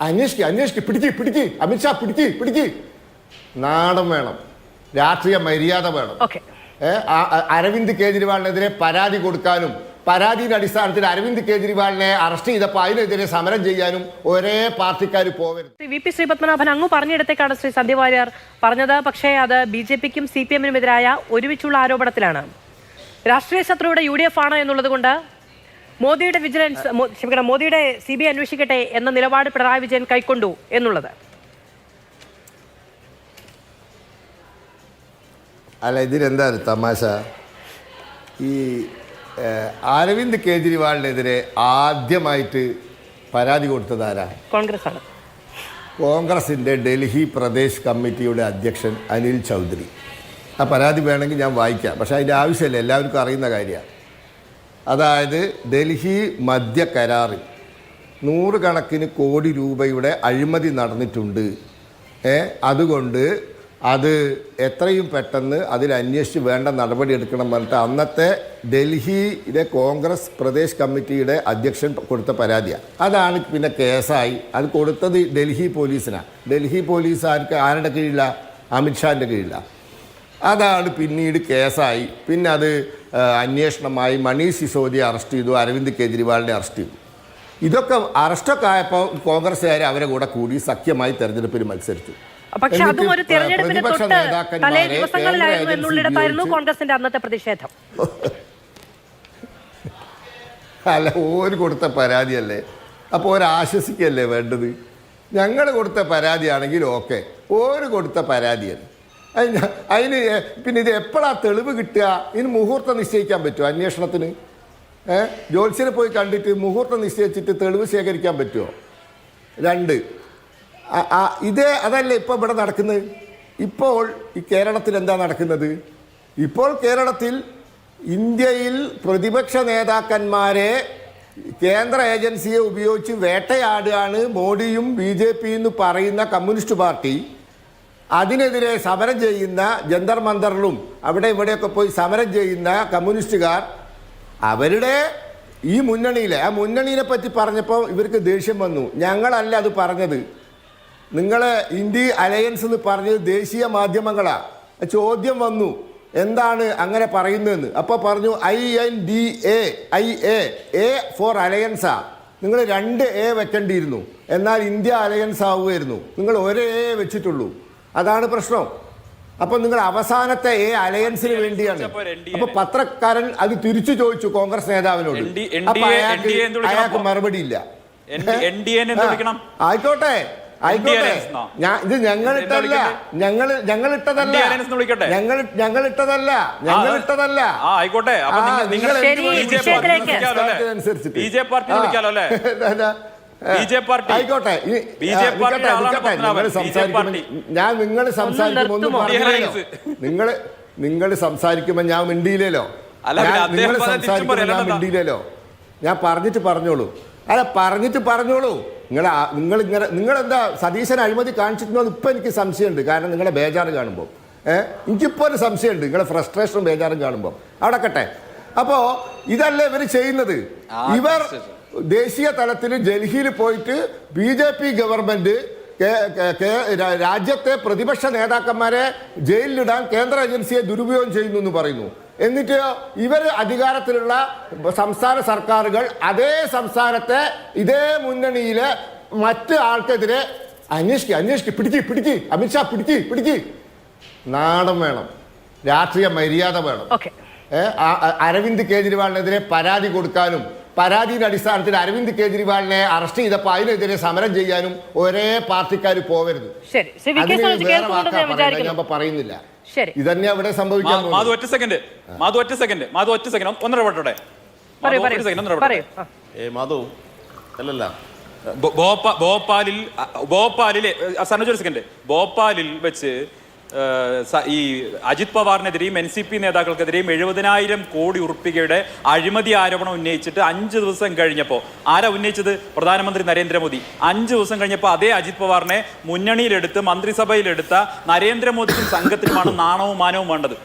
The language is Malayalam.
അന്വേഷിക്കുക അന്വേഷിക്കുക പിടിക്ക് പിടിക്ക്. അമിത്ഷാ പിടിക്ക് പിടിക്ക്. നാടൻ വേണം. രാഷ്ട്രീയ മര്യാദ വേണം. അരവിന്ദ് കേജ്രിവാളിനെതിരെ പരാതി കൊടുക്കാനും പരാതിയുടെ അടിസ്ഥാനത്തിൽ അരവിന്ദ് കേജ്രിവാളിനെ അറസ്റ്റ് ചെയ്തപ്പോൾ അതിനെതിരെ സമരം ചെയ്യാനും ഒരേ പാർട്ടിക്കാർ പോകരുത് വി പി ശ്രീപത്മനാഭൻ അങ്ങ് പറഞ്ഞിടത്തേക്കാണ് ശ്രീ സന്ധ്യ വാര്യർ പറഞ്ഞത്. പക്ഷേ അത് ബി ജെ പിക്കും സി പി എമ്മിനും എതിരായ ഒരുമിച്ചുള്ള ആരോപണത്തിലാണ്. രാഷ്ട്രീയ ശത്രുവിടെ യു ഡി എഫ് ആണ് എന്നുള്ളത് കൊണ്ട് മോദിയുടെ വിജിലൻസ് ക്ഷമിക്കണം മോദിയുടെ സി ബി ഐ അന്വേഷിക്കട്ടെ എന്ന നിലപാട് പിണറായി വിജയൻ കൈക്കൊണ്ടു എന്നുള്ളത്. അല്ല ഇതിലെന്താണ് തമാശ? ഈ അരവിന്ദ് കേജ്രിവാളിനെതിരെ ആദ്യമായിട്ട് പരാതി കൊടുത്തത് ആരാ? കോൺഗ്രസ് ആണ് കോൺഗ്രസിന്റെ ഡൽഹി പ്രദേശ് കമ്മിറ്റിയുടെ അധ്യക്ഷൻ അനിൽ ചൗധരി. ആ പരാതി വേണമെങ്കിൽ ഞാൻ വായിക്കാം പക്ഷേ അതിന്റെ ആവശ്യമില്ല എല്ലാവർക്കും അറിയുന്ന കാര്യമാണ്. അതായത് ഡൽഹി മദ്യ കരാറിൽ നൂറുകണക്കിന് കോടി രൂപയുടെ അഴിമതി നടന്നിട്ടുണ്ട്. ഏ അതുകൊണ്ട് അത് എത്രയും പെട്ടെന്ന് അതിൽ അന്വേഷിച്ച് വേണ്ട നടപടി എടുക്കണം പറഞ്ഞിട്ട് അന്നത്തെ ഡൽഹിയിലെ കോൺഗ്രസ് പ്രദേശ് കമ്മിറ്റിയുടെ അധ്യക്ഷൻ കൊടുത്ത പരാതിയാണ് അതാണ് പിന്നെ കേസായി. അത് കൊടുത്തത് ഡൽഹി പോലീസിനാണ് ഡൽഹി പോലീസ് ആർക്ക് ആരുടെ കീഴിലാണ് അമിത്ഷാന്റെ കീഴിലാണ് അതാണ് പിന്നീട് കേസായി. പിന്നെ അത് അന്വേഷണമായി മനീഷ് സിസോദിയെ അറസ്റ്റ് ചെയ്തു അരവിന്ദ് കെജ്രിവാളിനെ അറസ്റ്റ് ചെയ്തു. ഇതൊക്കെ അറസ്റ്റൊക്കെ ആയപ്പോൾ കോൺഗ്രസ്സുകാർ അവരെ കൂടെ കൂടി സഖ്യമായി തെരഞ്ഞെടുപ്പിൽ മത്സരിച്ചു. പക്ഷെ അതും ഒരു തെരഞ്ഞെടുപ്പിന് പ്രതിപക്ഷ തൊട്ട് നേതാക്കന്മാരെ തലേ ദിവസങ്ങളിലായിരുന്നു എന്നുള്ളിടത്തായിരുന്നു കോൺഗ്രസിന്റെ അന്നത്തെ പ്രതിഷേധം. അല്ല ഓര് കൊടുത്ത പരാതിയല്ലേ? അപ്പോൾ ഓര് ആശ്വസിക്കല്ലേ വേണ്ടത്? ഞങ്ങൾ കൊടുത്ത പരാതിയാണെങ്കിൽ ഓക്കെ. ഓര് കൊടുത്ത പരാതിയല്ല. അതിന് അതിന് പിന്നെ ഇത് എപ്പോഴാണ് തെളിവ് കിട്ടുക? ഇതിന് മുഹൂർത്തം നിശ്ചയിക്കാൻ പറ്റുമോ അന്വേഷണത്തിന്? ജോത്സ്യനെ പോയി കണ്ടിട്ട് മുഹൂർത്തം നിശ്ചയിച്ചിട്ട് തെളിവ് ശേഖരിക്കാൻ പറ്റുമോ? രണ്ട്. ഇതേ അതല്ല ഇപ്പോൾ ഇവിടെ നടക്കുന്നത്? ഇപ്പോൾ ഈ കേരളത്തിൽ എന്താ നടക്കുന്നത്? ഇപ്പോൾ കേരളത്തിൽ ഇന്ത്യയിൽ പ്രതിപക്ഷ നേതാക്കന്മാരെ കേന്ദ്ര ഏജൻസിയെ ഉപയോഗിച്ച് വേട്ടയാടുകയാണ് മോഡിയും ബി ജെ പിയും എന്ന് പറയുന്ന കമ്മ്യൂണിസ്റ്റ് പാർട്ടി. അതിനെതിരെ സമരം ചെയ്യുന്ന ജന്തർ മന്ദറിലും അവിടെ ഇവിടെയൊക്കെ പോയി സമരം ചെയ്യുന്ന കമ്മ്യൂണിസ്റ്റുകാർ അവരുടെ ഈ മുന്നണിയിലെ ആ മുന്നണിയെ പറ്റി പറഞ്ഞപ്പോൾ ഇവർക്ക് ദേഷ്യം വന്നു. ഞങ്ങളല്ല അത് പറഞ്ഞത്. നിങ്ങൾ ഇന്ത്യ അലയൻസ് എന്ന് പറഞ്ഞത് ദേശീയ മാധ്യമങ്ങളാണ് ചോദ്യം വന്നു. എന്താണ് അങ്ങനെ പറയുന്നതെന്ന്? അപ്പോൾ പറഞ്ഞു I N D I A A A for അലയൻസാ. നിങ്ങൾ രണ്ട് എ വെക്കേണ്ടിയിരുന്നു. എന്നാൽ ഇന്ത്യ അലയൻസ് ആവുമായിരുന്നു നിങ്ങൾ ഒരേ എ വെച്ചിട്ടുള്ളൂ. അതാണ് പ്രശ്നം. അപ്പൊ നിങ്ങൾ അവസാനത്തെ ഏ അലയൻസിന് വേണ്ടിയാണ്. അപ്പൊ പത്രക്കാരൻ അത് തിരിച്ചു ചോദിച്ചു കോൺഗ്രസ് നേതാവിനോട്. അപ്പൊ അയാൾക്ക് അയാൾക്ക് മറുപടി ഇല്ല? ആയിക്കോട്ടെ ആയിക്കോട്ടെ. ഞാൻ ഇത് വിളിക്കണ്ടേ? ഞങ്ങൾ ഞങ്ങൾ ഇട്ടതല്ല എന്ന് വിളിക്കട്ടെ? ഞങ്ങൾ ആ, ഇട്ടതല്ല ആയിക്കോട്ടെ. നിങ്ങൾ- അനുസരിച്ചിട്ട്. ബി ജെ പാർട്ടി ആയിക്കോട്ടെ. ഞാൻ നിങ്ങൾ സംസാരിക്കുമ്പോൾ ഒന്നും പറഞ്ഞില്ലല്ലോ നിങ്ങൾ നിങ്ങൾ സംസാരിക്കുമ്പോൾ ഞാൻ മിണ്ടിയില്ലല്ലോ നിങ്ങൾ സംസാരിക്കുമ്പോൾ ഞാൻ? മിണ്ടിയില്ലല്ലോ ഞാൻ പറഞ്ഞിട്ട് പറഞ്ഞോളൂ. അല്ല പറഞ്ഞിട്ട് പറഞ്ഞോളൂ. നിങ്ങൾ നിങ്ങൾ ഇങ്ങനെ നിങ്ങൾ എന്താ സതീശൻ അഴിമതി കാണിച്ചിട്ടുണ്ടോ എന്ന് ഇപ്പം എനിക്ക് സംശയമുണ്ട്. കാരണം നിങ്ങളെ ബേജാറ് കാണുമ്പോൾ ഏഹ് എനിക്കിപ്പോൾ ഒരു സംശയമുണ്ട്. നിങ്ങളെ ഫ്രസ്ട്രേഷനും ബേജാറും കാണുമ്പോൾ അവിടെ കട്ടെ. അപ്പോൾ ഇതല്ലേ ഇവർ ചെയ്യുന്നത്? ഇവർ ദേശീയ തലത്തിൽ ഡൽഹിയിൽ പോയിട്ട് ബി ജെ പി ഗവൺമെന്റ് രാജ്യത്തെ പ്രതിപക്ഷ നേതാക്കന്മാരെ ജയിലിലിടാൻ കേന്ദ്ര ഏജൻസിയെ ദുരുപയോഗം ചെയ്യുന്നു എന്ന് പറയുന്നു. എന്നിട്ട് ഇവർ അധികാരത്തിലുള്ള സംസ്ഥാന സർക്കാരുകൾ അതേ സംസ്ഥാനത്തെ ഇതേ മുന്നണിയിലെ മറ്റ് ആൾക്കെതിരെ അന്വേഷിക്കുക അന്വേഷിക്കുക പിടിക്ക് പിടിക്ക് അമിത്ഷാ പിടിക്ക് പിടിക്ക്. നാണം വേണം. രാഷ്ട്രീയ മര്യാദ വേണം. അരവിന്ദ് കേജ്രിവാളിനെതിരെ പരാതി കൊടുക്കാനും പരാതിയുടെ അടിസ്ഥാനത്തിൽ അരവിന്ദ് കേജ്രിവാളിനെ അറസ്റ്റ് ചെയ്തപ്പോൾ അതിനെതിരെ സമരം ചെയ്യാനും ഒരേ പാർട്ടിക്കാർ പോവരുത്. അതിന് വേറെ കേൾക്കുന്നുണ്ടെന്ന് ഞാൻ പറയുന്നില്ല. ശരി. ഇതന്നെ അവിടെ സംഭവിക്കാൻ മാധു. ഒറ്റ സെക്കൻഡ്. മാധു ഒറ്റ സെക്കൻഡ്. മാധു ഒറ്റ സെക്കൻഡ്. ഒന്നര. ഏ മാധു അല്ലല്ല. ഭോപ്പാലിൽ ഭോപ്പാലിലെ സെക്കൻഡ്. ഭോപ്പാലിൽ വെച്ച് ഈ അജിത് പവാറിനെതിരെയും എൻ സി പി നേതാക്കൾക്കെതിരെയും എഴുപതിനായിരം കോടി ഉറുപ്പികയുടെ അഴിമതി ആരോപണം ഉന്നയിച്ചിട്ട് അഞ്ച് ദിവസം കഴിഞ്ഞപ്പോൾ ആരാ ഉന്നയിച്ചത്? പ്രധാനമന്ത്രി നരേന്ദ്രമോദി. അഞ്ച് ദിവസം കഴിഞ്ഞപ്പോൾ അതേ അജിത് പവാറിനെ മുന്നണിയിലെടുത്ത് മന്ത്രിസഭയിലെടുത്ത നരേന്ദ്രമോദിക്കും സംഘത്തിനുമാണ് നാണവും മാനവും വേണ്ടത്.